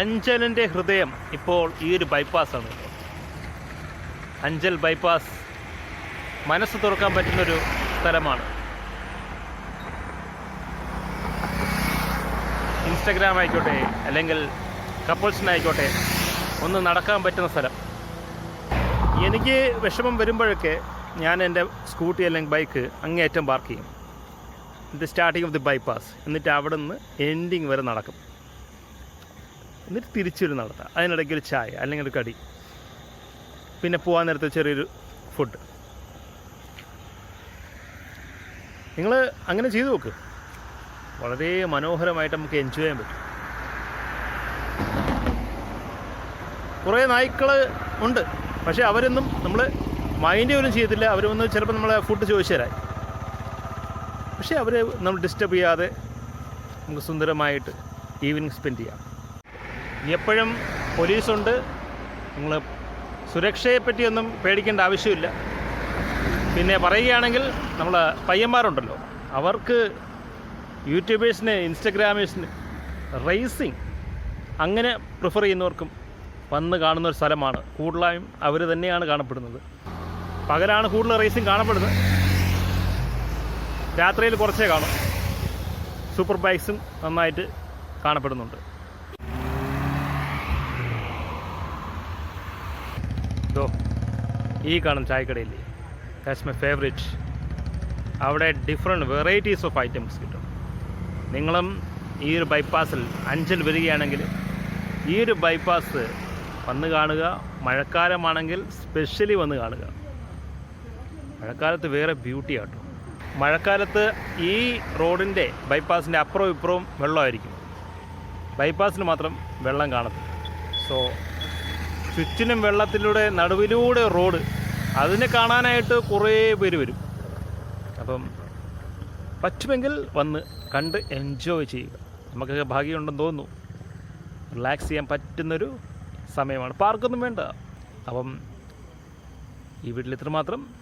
അഞ്ചലിന്റെ ഹൃദയം ഇപ്പോൾ ഈ ഒരു ബൈപ്പാസാണ് അഞ്ചൽ ബൈപ്പാസ് മനസ്സ് തുറക്കാൻ പറ്റുന്നൊരു സ്ഥലമാണ്. ഇൻസ്റ്റഗ്രാം ആയിക്കോട്ടെ അല്ലെങ്കിൽ കപ്പിൾസിനായിക്കോട്ടെ ഒന്ന് നടക്കാൻ പറ്റുന്ന സ്ഥലം. എനിക്ക് വിഷമം വരുമ്പോഴൊക്കെ ഞാൻ എന്റെ സ്കൂട്ടി അല്ലെങ്കിൽ ബൈക്ക് അങ്ങേയറ്റം പാർക്ക് ചെയ്യും. The starting of the bypass എന്നിട്ട് അവിടെ നിന്ന് എൻഡിങ് വരെ നടക്കും. എന്നിട്ട് തിരിച്ചൊരു നടത്താം. അതിനിടയ്ക്ക് ഒരു ചായ അല്ലെങ്കിൽ ഒരു കടി. പിന്നെ പോകാൻ നേരത്തെ ചെറിയൊരു ഫുഡ് നിങ്ങൾ അങ്ങനെ ചെയ്തു നോക്ക്. വളരെ മനോഹരമായിട്ട് നമുക്ക് എൻജോയ് ചെയ്യാൻ പറ്റും. കുറേ നായ്ക്കൾ ഉണ്ട്. പക്ഷേ അവരൊന്നും നമ്മൾ മൈൻഡ് പോലും ചെയ്യത്തില്ല. അവരൊന്നും ചിലപ്പോൾ നമ്മളെ ഫുഡ് ചോദിച്ചു തരാം പക്ഷേ അവരെ നമ്മൾ ഡിസ്റ്റർബ് ചെയ്യാതെ നമുക്ക് സുന്ദരമായിട്ട് ഈവനിങ് സ്പെൻഡ് ചെയ്യാം. എപ്പോഴും പോലീസുണ്ട്. നിങ്ങൾ സുരക്ഷയെപ്പറ്റിയൊന്നും പേടിക്കേണ്ട ആവശ്യമില്ല. പിന്നെ പറയുകയാണെങ്കിൽ നമ്മൾ പയ്യന്മാരുണ്ടല്ലോ. അവർക്ക് യൂട്യൂബേഴ്സിന് ഇൻസ്റ്റഗ്രാമേഴ്സിന് റേസിങ് അങ്ങനെ പ്രിഫർ ചെയ്യുന്നവർക്കും വന്ന് കാണുന്ന ഒരു സ്ഥലമാണ്. കൂടുതലായും അവർ തന്നെയാണ് കാണപ്പെടുന്നത്. പകലാണ് കൂടുതൽ റേസിങ് കാണപ്പെടുന്നത്. രാത്രിയിൽ കുറച്ചേ കാണും. സൂപ്പർ ബൈക്സും നന്നായിട്ട് കാണപ്പെടുന്നുണ്ട്. ഇതോ ഈ കാണും ചായക്കടയില്ലേ? ദാറ്റ്സ് മൈ ഫേവറേറ്റ് അവിടെ ഡിഫറെന്റ് വെറൈറ്റീസ് ഓഫ് ഐറ്റംസ് കിട്ടും. നിങ്ങളും ഈ ഒരു ബൈപ്പാസിൽ അഞ്ചിൽ വരികയാണെങ്കിൽ ഈ ഒരു ബൈപ്പാസ് വന്ന് കാണുക. മഴക്കാലമാണെങ്കിൽ സ്പെഷ്യലി വന്ന് കാണുക. മഴക്കാലത്ത് വേറെ ബ്യൂട്ടി ആട്ടോ. മഴക്കാലത്ത് ഈ റോഡിന്റെ ബൈപ്പാസിന്റെ അപ്പുറവും ഇപ്പുറവും വെള്ളമായിരിക്കും. ബൈപ്പാസിന് മാത്രം വെള്ളം കാണത്തില്ല. സോ ചുറ്റിനും വെള്ളത്തിലൂടെ നടുവിലൂടെ റോഡ്. അതിനെ കാണാനായിട്ട് കുറേ പേര് വരും. അപ്പം പറ്റുമെങ്കിൽ വന്ന് കണ്ട് എൻജോയ് ചെയ്യുക. നമുക്കൊക്കെ ഭാഗ്യമുണ്ടെന്ന് തോന്നുന്നു. റിലാക്സ് ചെയ്യാൻ പറ്റുന്നൊരു സമയമാണ്. പാർക്കൊന്നും വേണ്ട. അപ്പം ഈ വീട്ടിൽ ഇത്ര മാത്രം